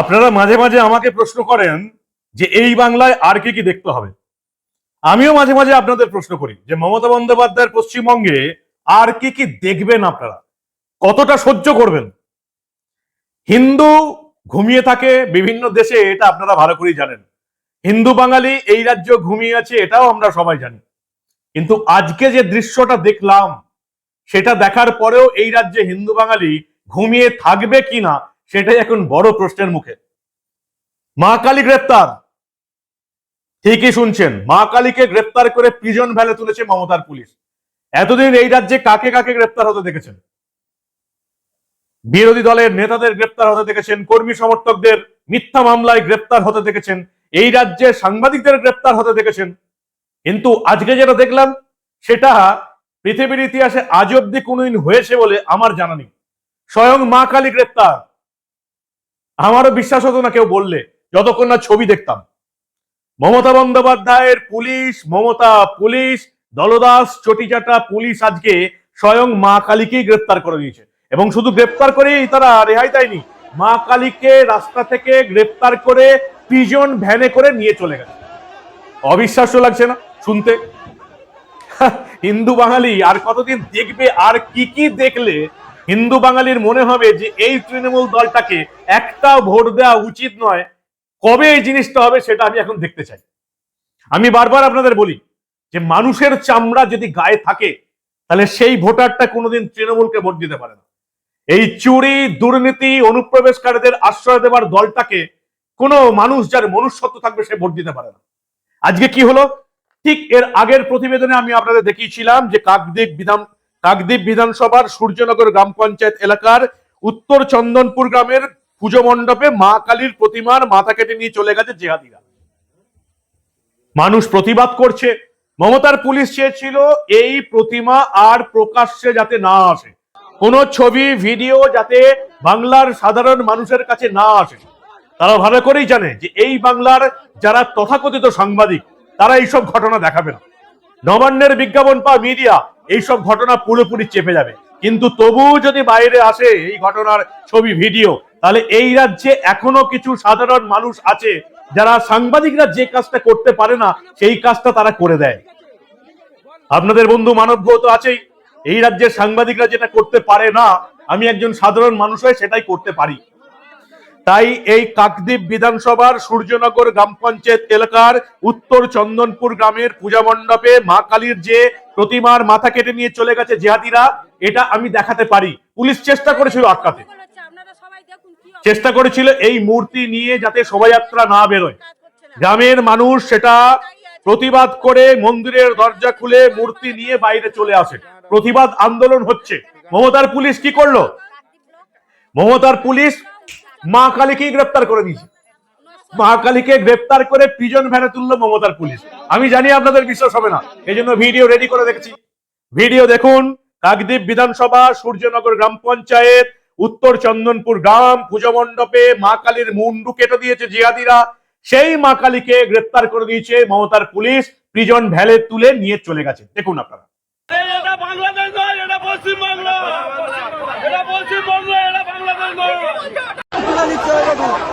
আপনারা মাঝে মাঝে আমাকে প্রশ্ন করেন যে এই বাংলায় আর কি কি দেখতে হবে। আমিও মাঝে মাঝে আপনাদের প্রশ্ন করি যে মমতা বন্দ্যোপাধ্যায়ের পশ্চিমবঙ্গে আর কি কি দেখবেন আপনারা? কতটা সহ্য করবেন? হিন্দু ঘুমিয়ে থাকে বিভিন্ন দেশে, এটা আপনারা ভালো করেই জানেন। হিন্দু বাঙালি এই রাজ্য ঘুমিয়ে আছে, এটাও আমরা সবাই জানি। কিন্তু আজকে যে দৃশ্যটা দেখলাম, সেটা দেখার পরেও এই রাজ্যে হিন্দু বাঙালি ঘুমিয়ে থাকবে কিনা সেটাই এখন বড় প্রশ্নের মুখে। মা কালী গ্রেপ্তার। ঠিকই শুনছেন, মা কালীকে গ্রেপ্তার করে প্রিজন ভ্যালে তুলেছে মমতার পুলিশ। এতদিন এই রাজ্যে কাকে কাকে গ্রেপ্তার হতে দেখেছেন? বিরোধী দলের নেতাদের গ্রেপ্তার হতে দেখেছেন, কর্মী সমর্থকদের মিথ্যা মামলায় গ্রেপ্তার হতে দেখেছেন, এই রাজ্যে সাংবাদিকদের গ্রেপ্তার হতে দেখেছেন। কিন্তু আজকে যেটা দেখলাম, সেটা পৃথিবীর ইতিহাসে আজ অব্দি কোনোদিন হয়েছে বলে আমার জানা নেই। স্বয়ং মা কালী গ্রেপ্তার। আমারও বিশ্বাস হতো না কেউ বললে, যতক্ষণ না ছবি দেখতাম। মমতা বন্দ্যোপাধ্যায়ের পুলিশ, মমতা পুলিশ, দলদাস, চটিচাটা পুলিশ আজকে স্বয়ং মা কালীকেই গ্রেপ্তার করে দিয়েছে এবং শুধু গ্রেপ্তার করেই তারা রেহাই দেয়নি, মা কালীকে রাস্তা থেকে গ্রেপ্তার করে পিজন ভ্যানে করে নিয়ে চলে গেছে। অবিশ্বাস্য লাগছে না শুনতে। হিন্দু বাঙালি আর কতদিন দেখবে আর কি কি দেখলে হিন্দু বাঙালির মনে হবে যে এই তৃণমূল দলটাকে একটা ভোট দেওয়া উচিত নয়। কবে এই জিনিসটা হবে সেটা আমি এখন দেখতে চাই। আমি বারবার আপনাদের বলি যে মানুষের চামড়া যদি গায়ে থাকে, তাহলে সেই ভোটারটা কোনোদিন তৃণমূলকে ভোট দিতে পারে না। এই চুরি, দুর্নীতি, অনুপ্রবেশকারীদের আশ্রয় দেওয়ার দলটাকে কোনো মানুষ যার মনুষ্যত্ব থাকবে সে ভোট দিতে পারে না। আজকে কি হলো? ঠিক এর আগের প্রতিবেদনে আমি আপনাদের দেখিয়েছিলাম যে কাকদ্বীপ বিধান কাকদ্বীপ বিধানসভার সূর্যনগর গ্রাম পঞ্চায়েত এলাকার উত্তর চন্দনপুর গ্রামের পুজো মণ্ডপে মা কালীর প্রতিমার মাথা কেটে নিয়ে চলে গেছে জেহাদিরা। মানুষ প্রতিবাদ করছে। মমতার পুলিশ চেয়েছিল এই প্রতিমা আর প্রকাশ্যে যাতে না আসে। কোনো ছবি, ভিডিও যাতে বাংলার সাধারণ মানুষের কাছে না আসে। তারা ভালো করেই জানে যে এই বাংলার যারা তথাকথিত সাংবাদিক, তারা এইসব ঘটনা দেখাবে না। নবান্নের বিজ্ঞাপন পা মিডিয়া এইসব ঘটনা পুরোপুরি চেপে যাবে। কিন্তু তবুও যদি বাইরে আসে এই ঘটনার ছবি, ভিডিও, তাহলে এই রাজ্যে এখনও কিছু সাধারণ মানুষ আছে যারা সাংবাদিকরা যে কাজটা করতে পারে না, সেই কাজটা তারা করে দেয়। আপনাদের বন্ধু মানব তো আছেই। এই রাজ্যের সাংবাদিকরা যেটা করতে পারে না, আমি একজন সাধারণ মানুষ হয়ে সেটাই করতে পারি। তাই এই কাকদ্বীপ বিধানসভার সূর্যনগর গ্রাম পঞ্চায়েত এলাকার উত্তর চন্দনপুর গ্রামের পূজা মণ্ডপে মা কালীর যে প্রতিমার মাথা কেটে নিয়ে চলে গেছে জেহাদিরা এটা আমি দেখাতে পারি। পুলিশ চেষ্টা করেছিল আটকাতে। চেষ্টা করেছিল এই মূর্তি নিয়ে যাতে শোভাযাত্রা না বেরোয়। গ্রামের মানুষ সেটা প্রতিবাদ করে মন্দিরের দরজা খুলে মূর্তি নিয়ে বাইরে চলে আসে। প্রতিবাদ আন্দোলন হচ্ছে। মমতার পুলিশ কি করল? মমতার পুলিশ মা কালীকেই গ্রেপ্তার করে দিয়েছে। মা কালীকে গ্রেপ্তার করে প্রিজন ভ্যানে তুললো মমতার পুলিশ। আমি জানি আপনাদের বিশ্বাস হবে না এই জন্য ভিডিও রেডি করে দেখেছি। ভিডিও দেখুন, কাকদ্বীপ বিধানসভা সূর্যনগর গ্রাম পঞ্চায়েত, উত্তর চন্দনপুর গ্রাম, পুজো মণ্ডপে মা কালীর মুন্ডু কেটে দিয়েছে জিহাদিরা সেই মা কালীকে গ্রেপ্তার করে দিয়েছে মমতার পুলিশ প্রিজন ভ্যালে তুলে নিয়ে চলে গেছে। দেখুন আপনারা। সব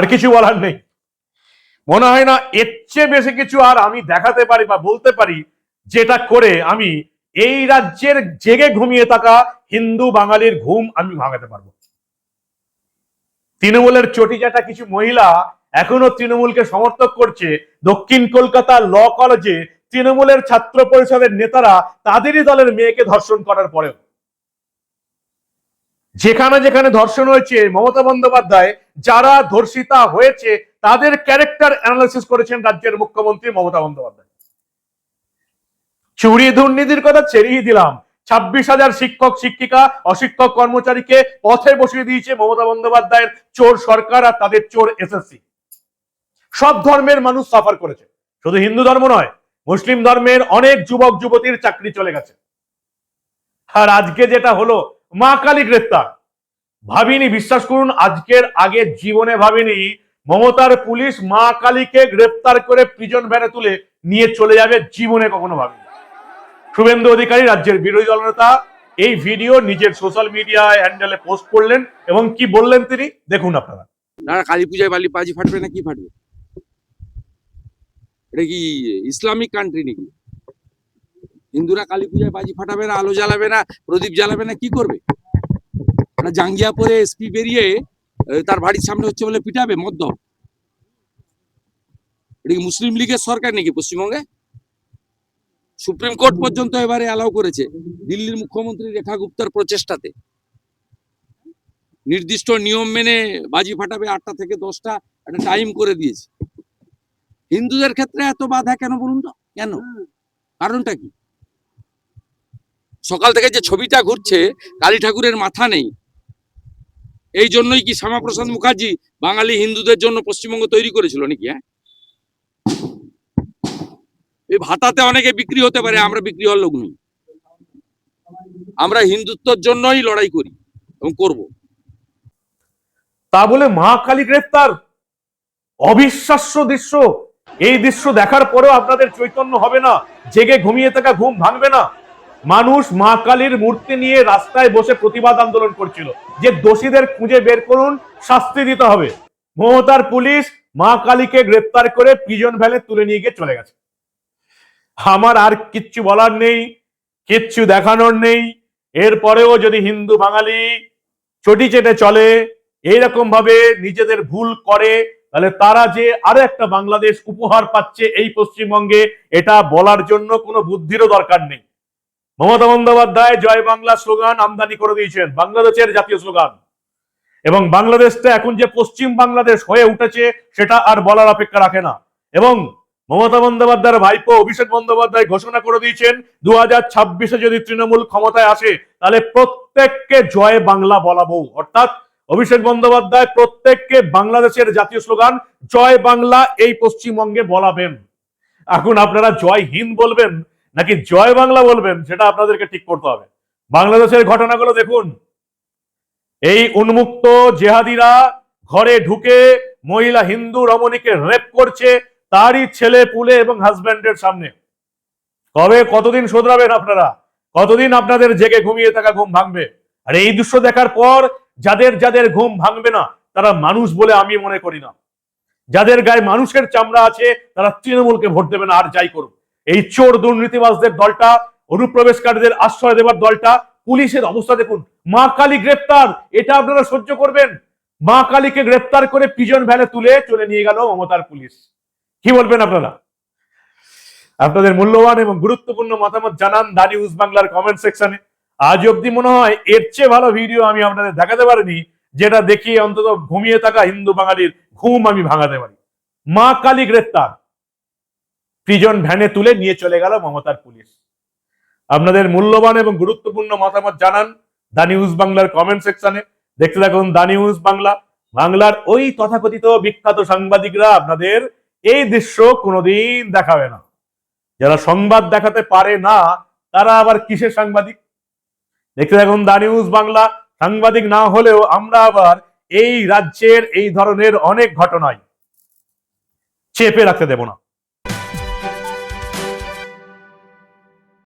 আর কিছু বলার নেই। মনে হয় না, এর চেয়ে বেশি কিছু আর আমি দেখাতে পারি বা বলতে পারি, যেটা করে আমি এই রাজ্যের জেগে ঘুমিয়ে থাকা হিন্দু বাঙালির ঘুম আমি ভাঙাতে পারব। তৃণমূলের চটিচাটা কিছু মহিলা এখনও তৃণমূলকে সমর্থক করছে। দক্ষিণ কলকাতা ল কলেজে তৃণমূলের ছাত্র পরিষদের নেতারা তাদেরই দলের মেয়েকে ধর্ষণ করার পরেও। যেখানে যেখানে ধর্ষণ হয়েছে, মমতা বন্দ্যোপাধ্যায় যারা ধর্ষিতা হয়েছে, তাদের ক্যারেক্টার অ্যানালাইসিস করেছেন রাজ্যের মুখ্যমন্ত্রী মমতা বন্দ্যোপাধ্যায়। চুরি দুর্নীতির কথা ছেড়েই দিলাম। ছাব্বিশ হাজার শিক্ষক, শিক্ষিকা, অশিক্ষক কর্মচারীকে পথে বসিয়ে দিয়েছে মমতা বন্দ্যোপাধ্যায়ের চোর সরকার আর তাদের চোর এসএসসি সব ধর্মের মানুষ সাফার করেছে। শুধু হিন্দু ধর্ম নয়, মুসলিম ধর্মের অনেক যুবক, যুবতীর চাকরি চলে গেছে। আর আজকে যেটা হলো মা কালী গ্রেপ্তার ভাবিনি, বিশ্বাস করুন, আজকের আগে জীবনে ভাবিনি, মমতার পুলিশ মা কালীকে গ্রেপ্তার করে প্রিজন ভ্যানে তুলে নিয়ে চলে যাবে, জীবনে কখনো ভাবিনি। শুভেন্দু অধিকারী, রাজ্যের বিরোধী দলনেতা, এই ভিডিও নিজের সোশ্যাল মিডিয়া হ্যান্ডেলে পোস্ট করলেন এবং কি বললেন তিনি? দেখুন আপনারা। না কালী পূজায় বালি বাজি ফাটবে না, কি ফাটবে? এটা কি ইসলামিক কান্ট্রি নাকি? হিন্দুরা কালী পূজায় বাজি ফাটাবে না, আলো জ্বালাবে না, প্রদীপ জ্বালাবে না, কি করবে? না জাঙ্গিয়া পরে এসপি বেরিয়ে তার বাড়ির সামনে হচ্ছে বলে পিটাবে মধ্য এটা মুসলিম লীগের সরকার নাকি পশ্চিমবঙ্গে? সুপ্রিম কোর্ট পর্যন্ত এবারে অ্যালাউ করেছে দিল্লির মুখ্যমন্ত্রী রেখা গুপ্তার প্রচেষ্টাতে। নির্দিষ্ট নিয়ম মেনে বাজি ফাটাবে আটটা থেকে দশটা, একটা টাইম করে দিয়েছে। হিন্দুদের ক্ষেত্রে এত বাধা কেন বলুন তো? কেন? কারণটা কি? সকাল থেকে যে ছবিটা ঘুরছে, কালী ঠাকুরের মাথা নেই। এই জন্যই কি শ্যামাপ্রসাদ মুখার্জি বাঙালি হিন্দুদের জন্য পশ্চিমবঙ্গ তৈরি করেছিল নাকি হ্যাঁ? এই ভাতাতে অনেকে বিক্রি হতে পারে, আমরা বিক্রি হওয়ার লোক নই। আমরা হিন্দুত্বর জন্যই লড়াই করি এবং করব। তা বলে মা কালী গ্রেফতার। অবিশ্বাস্য দৃশ্য। এই দৃশ্য দেখার পরেও আপনাদের চৈতন্য হবে না। জেগে ঘুমিয়ে থাকা ঘুম ভাঙবে না। মানুষ মা কালীর মূর্তি নিয়ে রাস্তায় বসে প্রতিবাদ আন্দোলন করছিল। যে দোষীদের খুঁজে বের করুন, শাস্তি দিতে হবে। মমতার পুলিশ মা কালীকে গ্রেপ্তার করে প্রিজন ভ্যালে তুলে নিয়ে গিয়ে চলে গেছে। আমার আর কিচ্ছু বলার নেই, কিচ্ছু দেখানোর নেই। এরপরেও যদি হিন্দু বাঙালি চটি চেটে চলে, এইরকম ভাবে নিজেদের ভুল করে, তাহলে তারা যে আরও একটা বাংলাদেশ উপহার পাচ্ছে এই পশ্চিমবঙ্গে, এটা বলার জন্য কোনো বুদ্ধিরও দরকার নেই। মমতা বন্দ্যোপাধ্যায় জয় বাংলা স্লোগান আমদানি করে দিয়েছেন, বাংলাদেশের জাতীয় স্লোগান। এবং বাংলাদেশটা এখন যে পশ্চিম বাংলাদেশ হয়ে উঠেছে, সেটা আর বলার অপেক্ষা রাখে না। এবং মমতা বন্দ্যোপাধ্যায়ের ভাইপো অভিষেক বন্দ্যোপাধ্যায় ঘোষণা করে দিয়েছেন দু হাজার ছাব্বিশে যদি তৃণমূল ক্ষমতায় আসে, তাহলে প্রত্যেককে জয় বাংলা বলাবো। অর্থাৎ অভিষেক বন্দ্যোপাধ্যায় প্রত্যেককে বাংলাদেশের জাতীয় স্লোগান, জয় বাংলা এই পশ্চিমবঙ্গে বলাবেন। এখন আপনারা জয় হিন্দ বলবেন নাকি জয় বাংলা বলবেন? সেটা আপনাদেরকে ঠিক করতে হবে। বাংলাদেশের ঘটনাগুলো দেখুন। এই উন্মুক্ত জেহাদিরা ঘরে ঢুকে মহিলা হিন্দু রমণীকে রেপ করছে তারই ছেলে, পুলে এবং হাজব্যান্ডের সামনে। কবে? কতদিন শোধরাবেন আপনারা? কতদিন আপনাদের জেগে ঘুমিয়ে থাকা ঘুম ভাঙবে? আর এই দৃশ্য দেখার পর যাদের যাদের ঘুম ভাঙবে না, তারা মানুষ বলে আমি মনে করি না। যাদের গায়ে মানুষের চামড়া আছে, তারা তৃণমূলকে ভোট দেবে না, আর যাই করুক। এই চোর দুর্নীতিবাজদের দলটা, অনুপ্রবেশকারীদের আশ্রয় দেওয়ার দলটা, পুলিশের অবস্থা দেখুন। মা কালী গ্রেপ্তার, এটা আপনারা সহ্য করবেন। মা কালীকে গ্রেপ্তার করে পিজন ভ্যানে তুলে চলে নিয়ে গেল মমতার পুলিশ। কি বলবেন আপনারা? আপনাদের মূল্যবান এবং গুরুত্বপূর্ণ মতামত জানান দা নিউজ বাংলার কমেন্ট সেকশনে আজ অব্দি মনে হয় এর চেয়ে ভালো ভিডিও আমি আপনাদের দেখাতে পারিনি, যেটা দেখিয়ে অন্তত ঘুমিয়ে থাকা হিন্দু বাঙালির ঘুম আমি ভাঙাতে পারি। মা কালী গ্রেপ্তার। প্রিজন ভ্যানে তুলে নিয়ে চলে গেল মমতার পুলিশ। আপনাদের মূল্যবান এবং গুরুত্বপূর্ণ মতামত জানান দা নিউজ বাংলার কমেন্ট সেকশনে দেখতে থাকুন দা নিউজ বাংলা। বাংলার ওই তথাকথিত বিখ্যাত সাংবাদিকরা আপনাদের এই দৃশ্য কোনোদিন দেখাবে না। যারা সংবাদ দেখাতে পারে না, তারা আবার কিসের সাংবাদিক? দেখতে থাকুন দা নিউজ বাংলা। সাংবাদিক না হলেও আমরা আবার এই রাজ্যের এই ধরনের অনেক ঘটনায় চেপে রাখতে দেব না।